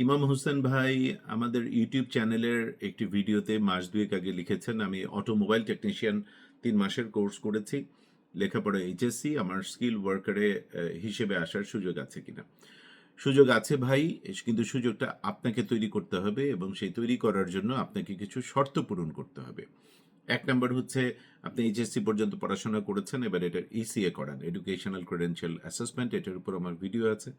ইমাম হোসেন ভাই আমাদের ইউটিউব চ্যানেলের একটি ভিডিওতে মাস দুয়েক আগে লিখেছেন, আমি অটোমোবাইল টেকনিশিয়ান তিন মাসের কোর্স করেছি। লেখাপড়া এইচএসসি, আমার স্কিল ওয়ার্কারে হিসেবে আসার সুযোগ আছে কিনা? সুযোগ আছে ভাই কিন্তু সুযোগটা আপনাকে তৈরি করতে হবে এবং সেই তৈরি করার জন্য আপনাকে কিছু শর্ত পূরণ করতে হবে। এক নম্বর হচ্ছে, আপনি এইচএসসি পর্যন্ত পড়াশোনা করেছেন, এবার এটার ইসিএ করান এডুকেশনাল ক্রেডেন্সিয়াল অ্যাসেসমেন্ট এটার উপর আমার ভিডিও আছে।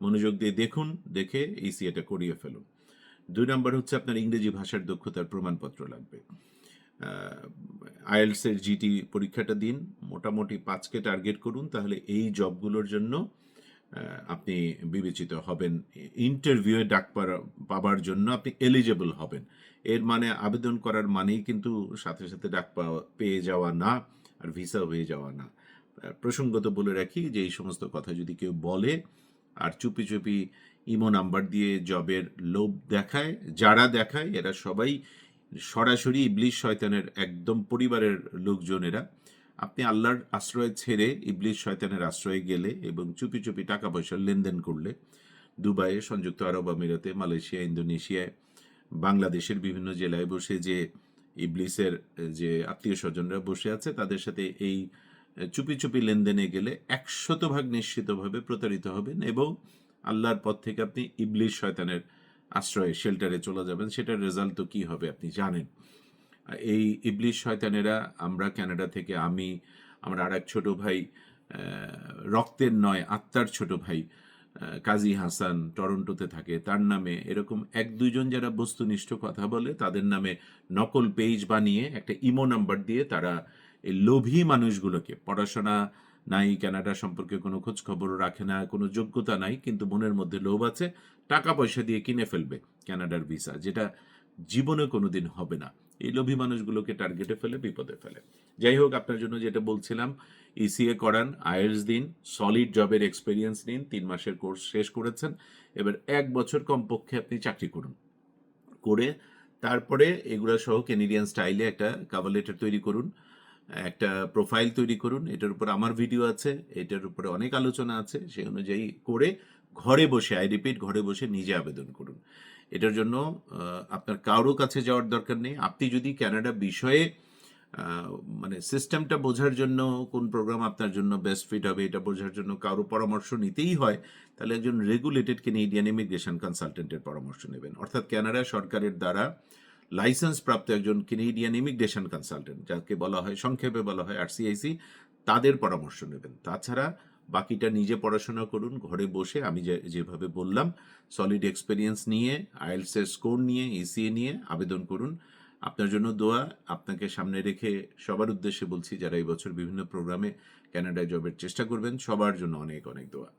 মনোযোগ দিয়ে দেখুন, দেখে ইসিএটা করিয়ে ফেলুন। দুই নম্বর হচ্ছে আপনার ইংরেজি ভাষার দক্ষতার প্রমাণপত্র লাগবে। আইএলসের জিটি পরীক্ষাটা দিন, মোটামুটি পাঁচকে টার্গেট করুন, তাহলে এই জবগুলোর জন্য আপনি বিবেচিত হবেন। ইন্টারভিউয়ে ডাক পাবার জন্য আপনি এলিজেবল হবেন। এর মানে আবেদন করার মানেই কিন্তু সাথে সাথে ডাক পাওয়া পেয়ে যাওয়া না আর ভিসা হয়ে যাওয়া না। প্রসঙ্গত বলে রাখি যে এই সমস্ত কথা যদি কেউ বলে আর চুপি চুপি ইমো নাম্বার দিয়ে জবের লোভ দেখায়, যারা দেখায়, এরা সবাই সরাসরি ইবলিশ শয়তানের একদম পরিবারের লোকজনেরা। আপনি আল্লাহর আশ্রয় ছেড়ে ইবলিশ শয়তানের আশ্রয়ে গেলে এবং চুপি চুপি টাকা পয়সার লেনদেন করলে দুবাইয়ে সংযুক্ত আরব আমিরাতে, মালয়েশিয়া ইন্দোনেশিয়ায় বাংলাদেশের বিভিন্ন জেলায় বসে যে ইবলিসের যে আত্মীয় স্বজনরা বসে আছে, তাদের সাথে এই চুপি চুপি লেনদেনে গেলে একশত ভাগ নিশ্চিতভাবে প্রতারিত হবেন এবং আল্লাহর পথ থেকে আপনি ইবলিশ শয়তানের আশ্রয়ে, শেল্টারে চলে যাবেন। সেটার রেজাল্ট তো কী হবে আপনি জানেন। এই ইবলিশ শয়তানেরা, আমরা কানাডা থেকে, আমি, আমার আর এক ছোট ভাই রক্তের নয়, আত্মার ছোট ভাই কাজী হাসান টরন্টোতে থাকে। তার নামে এরকম এক দুইজন যারা বস্তুনিষ্ঠ কথা বলে, তাদের নামে নকল পেজ বানিয়ে একটা ইমো নাম্বার দিয়ে তারা এই লোভী মানুষগুলোকে, পড়াশোনা নাই, কানাডা সম্পর্কে কোনো খোঁজ খবরও রাখে না, কোনো যোগ্যতা নাই, কিন্তু মনের মধ্যে লোভ আছে, টাকা পয়সা দিয়ে কিনে ফেলবে কানাডার ভিসা, যেটা জীবনে কোনোদিন হবে না। এই লোভী মানুষগুলোকে টার্গেটে ফেলে, বিপদে ফেলে। যাই হোক, আপনার জন্য যেটা বলছিলাম ইসিএ করান আইএলস দিন সলিড জবের এক্সপিরিয়েন্স নিন, তিন মাসের কোর্স শেষ করেছেন, এবার এক বছর কমপক্ষে আপনি চাকরি করুন। করে তারপরে এগুলো সহ কেনেডিয়ান স্টাইলে একটা কাভার লেটার তৈরি করুন, একটা প্রোফাইল তৈরি করুন। এটার উপর আমার ভিডিও আছে, এটার উপরে অনেক আলোচনা আছে, সেই অনুযায়ী করে ঘরে বসে আই রিপিট ঘরে বসে নিজে আবেদন করুন। এটার জন্য আপনার কারও কাছে যাওয়ার দরকার নেই। আপনি যদি ক্যানাডা বিষয়ে মানে সিস্টেমটা বোঝার জন্য কোন প্রোগ্রাম আপনার জন্য বেস্ট ফিট হবে, এটা বোঝার জন্য কারও পরামর্শ নিতেই হয়, তাহলে একজন রেগুলেটেড কেনেডিয়ান ইমিগ্রেশন কনসালটেন্টের পরামর্শ নেবেন। অর্থাৎ কানাডা সরকারের দ্বারা লাইসেন্স প্রাপ্ত একজন কেনেডিয়ান ইমিগ্রেশন কনসালটেন্ট যাকে বলা হয়, সংক্ষেপে বলা হয় আরসিআইসি তাদের পরামর্শ নেবেন। তাছাড়া বাকিটা নিজে পড়াশোনা করুন, ঘরে বসে, আমি যেভাবে বললাম সলিড এক্সপিরিয়েন্স নিয়ে আইএলসের স্কোর নিয়ে এসিএ নিয়ে আবেদন করুন। আপনার জন্য দোয়া, আপনাকে সামনে রেখে সবার উদ্দেশ্যে বলছি, যারা এই বছর বিভিন্ন প্রোগ্রামে ক্যানাডায় জবের চেষ্টা করবেন, সবার জন্য অনেক অনেক দোয়া।